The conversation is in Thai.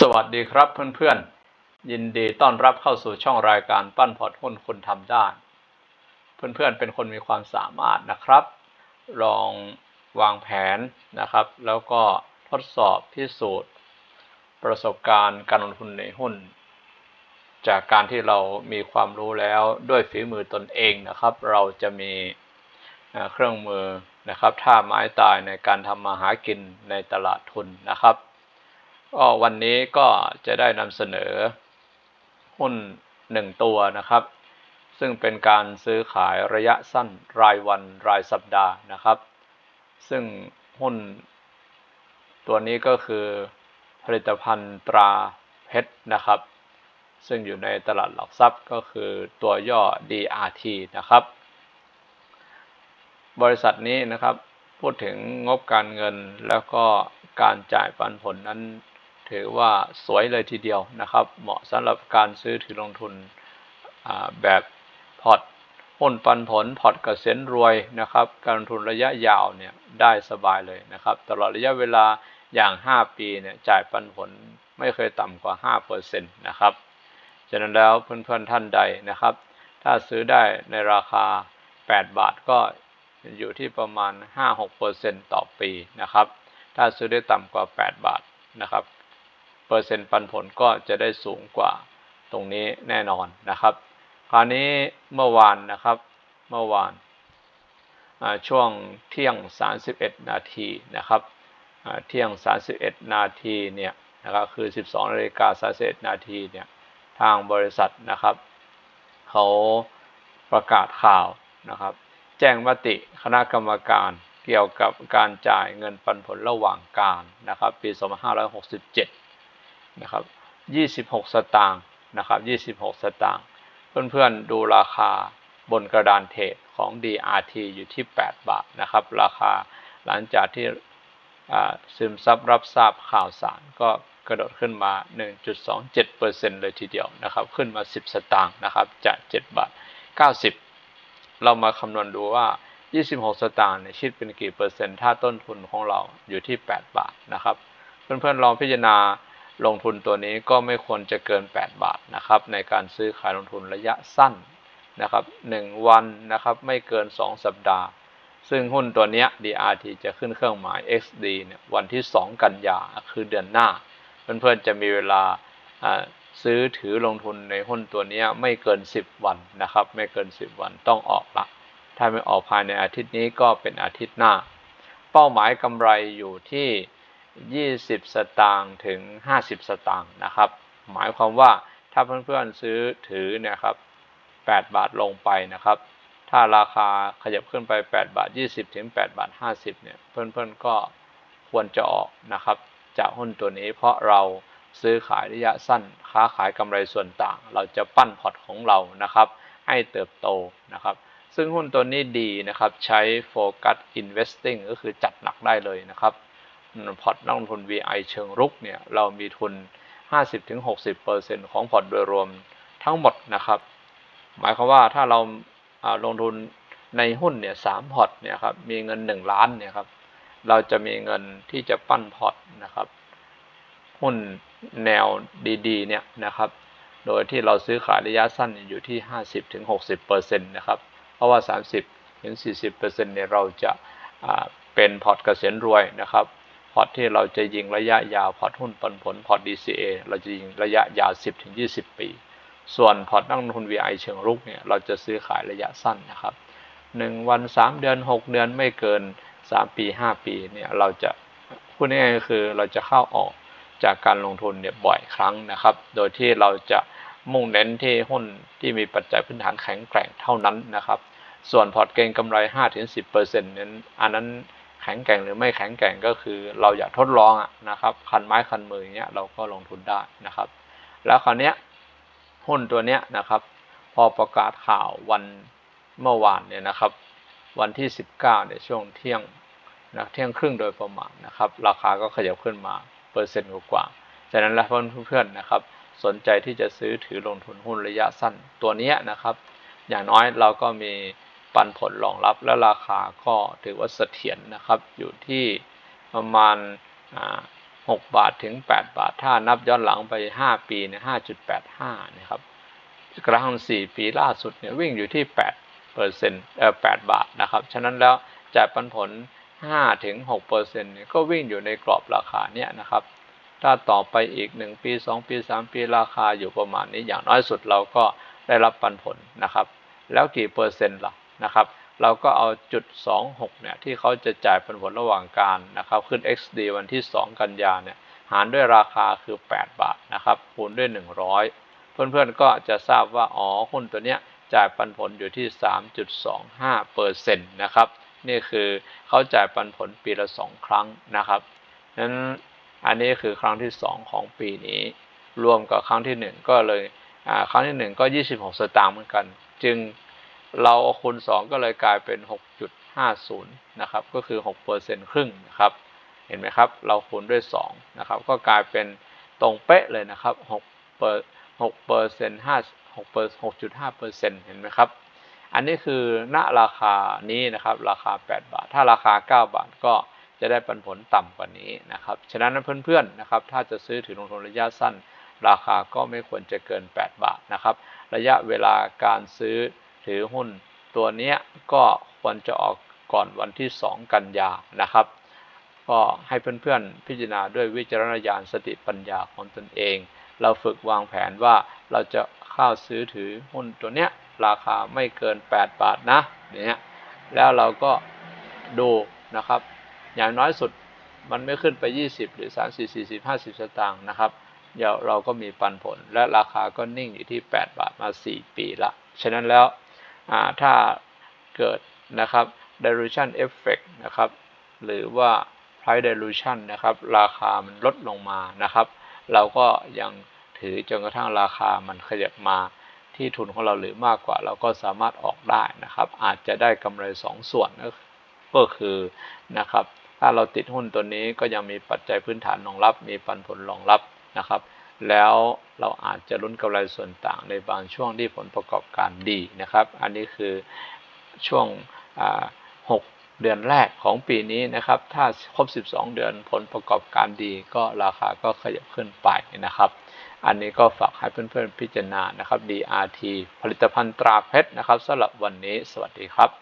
สวัสดีครับเพื่อนๆ ยินดีต้อนรับเข้าสู่ช่องรายการปั้นพอร์ตหุ้นคุณทำได้ เพื่อนๆเป็นคนมีความสามารถนะครับ ลองวางแผนนะครับ แล้วก็ทดสอบพิสูจน์ ประสบการณ์การลงทุนในหุ้น จากการที่เรามีความรู้แล้วด้วยฝีมือตนเองนะครับ เราจะมีเครื่องมือนะครับท่าไม้ตายในการทำมาหากินในตลาดทุนนะครับ ก็วันนี้ก็จะได้นำเสนอหุ้นหนึ่งตัวนะครับ ซึ่งเป็นการซื้อขายระยะสั้นรายวันรายสัปดาห์นะครับ ซึ่งหุ้น ตัวนี้ก็คือผลิตภัณฑ์ตราเพชรนะครับ ซึ่งอยู่ในตลาดหลักทรัพย์ก็คือตัวย่อ DRT นะครับ บริษัทนี้นะครับพูดถึงงบการเงินแล้วก็การจ่ายปันผลนั้น ถือว่าสวยเลยทีเดียวนะครับ เหมาะสำหรับการซื้อถือลงทุนแบบพอร์ตหุ้นปันผลพอร์ตเกษียณรวยนะครับ การลงทุนระยะยาวเนี่ยได้สบายเลยนะครับ ตลอดระยะเวลาอย่าง 5 ปีเนี่ยจ่ายปันผลไม่เคยต่ำกว่า 5%นะครับฉะนั้นแล้วเพื่อนๆท่านใดนะครับ ถ้าซื้อได้ในราคา 8 บาทก็อยู่ที่ประมาณ 5-6%ต่อปีนะครับ ถ้าซื้อได้ต่ำกว่า 8 บาทนะครับ ปอร์เซ็นต์ปันผลก็จะได้สูงกว่าตรงนี้แน่นอนนะครับ คราวนี้เมื่อวานนะครับเมื่อวานช่วงเที่ยง 31 นาทีนะครับเที่ยง 31 นาทีเนี่ยนะครับคือ 12นาฬิกา31นาทีเนี่ยทางบริษัทนะครับ เขาประกาศข่าวนะครับ แจ้งมติคณะกรรมการเกี่ยวกับการจ่ายเงินปันผลระหว่างการนะครับ ปี 2567 นะครับ26 สตางค์นะครับ26 สตางค์เพื่อนๆดูราคาบนกระดานเทรดของ DRT อยู่ที่ 8 บาทนะครับ ราคาหลังจากที่ซึมซับรับทราบข่าวสารก็กระโดดขึ้นมา 1.27%เลยทีเดียวนะครับ ขึ้นมา 10 สตางค์นะครับ จาก 7 บาท 90 เรามาคำนวณดูว่า 26 สตางค์เนี่ยคิดเป็นกี่เปอร์เซ็นต์ ถ้าต้นทุนของเราอยู่ที่ 8 บาทนะครับ เพื่อนๆลองพิจารณา ลงทุนตัวนี้ก็ไม่ควรจะเกิน 8 บาทนะครับ ในการซื้อขายลงทุนระยะสั้นนะครับ1วันนะครับไม่เกิน 2 สัปดาห์ ซึ่งหุ้นตัวนี้ DRT จะขึ้นเครื่องหมาย XD เนี่ยวันที่ 2 กันยาคือเดือนหน้า เพื่อนๆจะมีเวลาซื้อถือลงทุนในหุ้นตัวนี้ไม่เกิน 10 วันนะครับ ไม่เกิน 10 วันต้องออกละถ้าไม่ออกภายในอาทิตย์นี้ก็เป็นอาทิตย์หน้า เป้าหมายกำไรอยู่ที่ 20 สตางค์ถึง 50 สตางค์นะครับ หมายความว่าถ้าเพื่อนๆซื้อถือเนี่ยครับ 8 บาทลงไปนะครับ ถ้าราคาขยับขึ้นไป 8 บาท 20 ถึง 8 บาท 50 เนี่ย เพื่อนๆก็ควรจะออกนะครับ จากหุ้นตัวนี้เพราะเราซื้อขายระยะสั้น ค้าขายกำไรส่วนต่าง เราจะปั้นพอร์ตของเรานะครับ ให้เติบโตนะครับ ซึ่งหุ้นตัวนี้ดีนะครับ ใช้โฟกัส investing ก็คือจัดหนักได้เลยนะครับ พอร์ตนักลงทุน VI เชิงรุกเนี่ยเรามีทุน 50-60%ของพอร์ตโดยรวมทั้งหมดนะครับ หมายความว่าถ้าเราลงทุนในหุ้นเนี่ยสามพอร์ตเนี่ยครับมีเงิน 1 ล้านเนี่ยครับเราจะมีเงินที่จะปั้นพอร์ตนะครับ หุ้นแนวดีๆเนี่ยนะครับ โดยที่เราซื้อขายระยะสั้นอยู่ที่ 50-60%นะครับ เพราะว่า 30-40%เนี่ยเราจะเป็นพอร์ตเกษียณรวยนะครับ พอร์ตที่เราจะยิงระยะยาวพอร์ตหุ้นปันผลพอร์ต DCA เราจะยิงระยะยาว 10-20 ปี ส่วนพอร์ตนักลงทุน VI เชิงรุกเนี่ยเราจะซื้อขายระยะสั้นนะครับ 1 วัน 3 เดือน 6 เดือนไม่เกิน 3 ปี 5 ปีเนี่ยเราจะพูดง่ายๆก็คือเราจะเข้าออกจากการลงทุนเนี่ยบ่อยครั้งนะครับ โดยที่เราจะมุ่งเน้นที่หุ้นที่มีปัจจัยพื้นฐานแข็งแกร่งเท่านั้นนะครับ ส่วนพอร์ตเก็งกำไร 5-10%นั้นอันนั้น แข็งแกร่งหรือไม่แข็งแกร่งก็คือ เราอยากทดลองอะนะครับคันไม้คันมืออย่างเงี้ยเราก็ลงทุนได้นะครับ แล้วคราวเนี้ยหุ้นตัวเนี้ยนะครับ พอประกาศข่าววันเมื่อวานเนี่ยนะครับ วันที่ 19เนี่ยช่วงเที่ยงนะเที่ยงครึ่งโดยประมาณนะครับ ราคาก็ขยับขึ้นมาเปอร์เซ็นต์กว่าฉะนั้นแล้วเพื่อนๆนะครับ สนใจที่จะซื้อถือลงทุนหุ้นระยะสั้นตัวนี้นะครับ อย่างน้อยเราก็มี ปันผลรองรับและราคาก็ถือว่าเสถียรนะครับ อยู่ที่ประมาณ 6 บาทถึง 8 บาท ถ้านับย้อนหลังไป 5 ปีเนี่ย5.85 นะครับกระทั่ง4 ปีล่าสุดเนี่ยวิ่งอยู่ที่8เปอร์เซ็นต์เอ่อ8บาทนะครับ ฉะนั้นแล้วจ่ายปันผล5ถึง6เปอร์เซ็นต์เนี่ยก็วิ่งอยู่ในกรอบราคาเนี่ยนะครับ ถ้าต่อไปอีก 1 ปี 2 ปี 3 ปีราคาอยู่ประมาณนี้อย่างน้อยสุดเราก็ได้รับปันผลนะครับ แล้วกี่เปอร์เซ็นต์ล่ะ นะครับ เราก็เอาจุด 26 เนี่ยที่เขาจะจ่ายปันผลระหว่างการนะครับ ขึ้น XD วันที่ 2 กันยาเนี่ยหารด้วยราคาคือ 8 บาทนะครับคูณด้วย 100 เพื่อนๆก็จะทราบว่าอ๋อหุ้นตัวเนี้ยจ่ายปันผลอยู่ที่ 3.25เปอร์เซ็นต์นะครับนี่คือเขาจ่ายปันผลปีละ 2 ครั้งนะครับนั้นอันนี้คือครั้งที่ 2 ของปีนี้ รวมกับครั้งที่ 1 ก็เลยครั้งที่ 1 ก็ 26 สตางค์เหมือนกัน จึง เราคูณ 2 ก็เลยกลายเป็น 6.50 นะครับ ก็คือ6เปอร์เซ็นต์ครึ่งนะครับ เห็นไหมครับ เราคูณด้วย 2 นะครับ ก็กลายเป็นตรงเป๊ะเลยนะครับ6เปอร์6เปอร์เซ็นต์5 6เปอร์6.5เปอร์เซ็นต์เห็นไหมครับ อันนี้คือณราคานี้นะครับ ราคา 8 บาท ถ้าราคา 9 บาทก็จะได้ปันผลต่ำกว่านี้นะครับ ฉะนั้นเพื่อนๆนะครับ ถ้าจะซื้อถือลงทุนระยะสั้น ราคาก็ไม่ควรจะเกิน 8 บาทนะครับ ระยะเวลาการซื้อ ถือหุ้นตัวนี้ก็ควรจะออกก่อนวันที่ 2 กันยานะครับ ก็ให้เพื่อนๆพิจารณาด้วยวิจารณญาณสติปัญญาของตนเอง เราฝึกวางแผนว่าเราจะเข้าซื้อถือหุ้นตัวเนี้ยราคาไม่เกิน 8 บาทนะเนี่ยแล้วเราก็ดูนะครับ อย่างน้อยสุดมันไม่ขึ้นไป 20 หรือ 30 40 50 สตางค์นะครับเดี๋ยวเราก็มีปันผลและราคาก็นิ่งอยู่ที่ 8 บาทมา 4 ปีละ ฉะนั้นแล้ว ถ้าเกิดนะครับ dilution effect นะครับ หรือว่า price dilution นะครับ ราคามันลดลงมานะครับ เราก็ยังถือจนกระทั่งราคามันขยับมาที่ทุนของเราหรือมากกว่า เราก็สามารถออกได้นะครับ อาจจะได้กำไร 2 ส่วนก็คือนะครับ ถ้าเราติดหุ้นตัวนี้ก็ยังมีปัจจัยพื้นฐานรองรับ มีปันผลรองรับนะครับ แล้วเราอาจจะลุ้นกำไรส่วนต่างในบางช่วงที่ผลประกอบการดีนะครับ อันนี้คือช่วงหกเดือนแรกของปีนี้นะครับ ถ้าครบ 12 เดือนผลประกอบการดี ก็ราคาก็ขยับขึ้นไปนะครับ อันนี้ก็ฝากให้เพื่อนๆพิจารณานะครับ DRT ผลิตภัณฑ์ตราเพชรนะครับสำหรับวันนี้ สวัสดีครับ